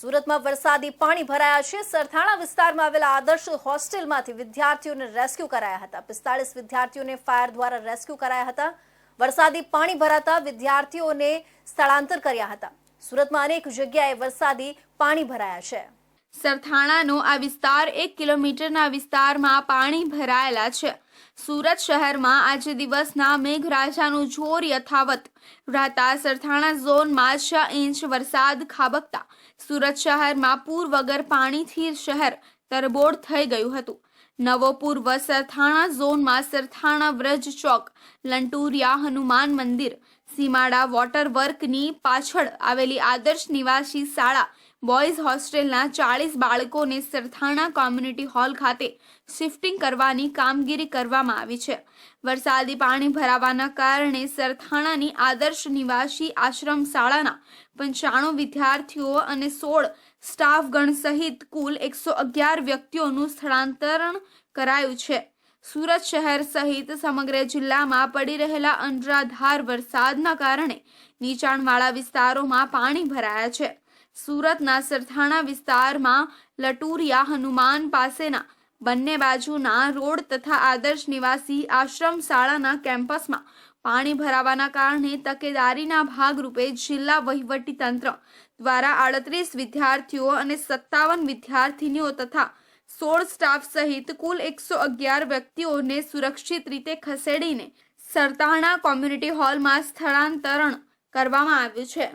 સુરતમાં વરસાદી પાણી ભરાયા છે. સરથાણા વિસ્તારમાં આવેલા આદર્શ હોસ્ટેલમાંથી વિદ્યાર્થીઓને રેસ્ક્યુ કરાયા હતા. પિસ્તાળીસ વિદ્યાર્થીઓને ફાયર દ્વારા રેસ્ક્યુ કરાયા હતા. વરસાદી પાણી ભરાતા વિદ્યાર્થીઓને સ્થળાંતર કર્યા હતા. સુરતમાં અનેક જગ્યાએ વરસાદી પાણી ભરાયા છે. સરથાણાનો આ વિસ્તાર એક કિલોમીટરના વિસ્તારમાં પાણી ભરાયેલા છે. સુરત શહેરમાં આજે દિવસના મેઘરાજાનું જોર યથાવત રહેતા સરથાણા ઝોનમાં છ ઇંચ વરસાદ ખાબકતા સુરત શહેરમાં પૂર વગર પાણીથી શહેર તરબોળ થઈ ગયું હતું. નવો પૂર્વ સરથાણા ઝોનમાં સરથાણા વ્રજ ચોક, લંટુરિયા હનુમાન મંદિર સીમાડા વોટર વર્કની પાછળ આવેલી આદર્શ નિવાસી શાળા બોયઝ હોસ્ટેલના ચાળીસ બાળકોને સરથાણા કોમ્યુનિટી હોલ ખાતે શિફ્ટિંગ કરવાની કામગીરી કરવામાં આવી છે. વરસાદી પાણી ભરાવાના કારણે સરથાણાની આદર્શ નિવાસી આશ્રમ શાળાના પંચાણું વિદ્યાર્થીઓ અને સોળ સ્ટાફગણ સહિત કુલ એકસો અગિયાર વ્યક્તિઓનું સ્થળાંતરણ કરાયું છે. સુરત શહેર સહિત સમગ્ર જિલ્લામાં પડી રહેલા અનરાધાર વરસાદના કારણે નીચાણવાળા વિસ્તારોમાં પાણી ભરાયા છે. સુરતના સરથાણા વિસ્તારમાં લટુરિયા હનુમાન પાસેના બંને બાજુના રોડ તથા આદર્શ નિવાસી આશ્રમ શાળાના કેમ્પસમાં પાણી ભરાવાના કારણે તકેદારીના ભાગરૂપે જિલ્લા વહીવટી તંત્ર દ્વારા આડત્રીસ વિદ્યાર્થીઓ અને સત્તાવન વિદ્યાર્થીનીઓ તથા સોળ સ્ટાફ સહિત કુલ એકસો અગિયાર વ્યક્તિઓને સુરક્ષિત રીતે ખસેડીને સરતાણા કોમ્યુનિટી હોલમાં સ્થળાંતરણ કરવામાં આવ્યું છે.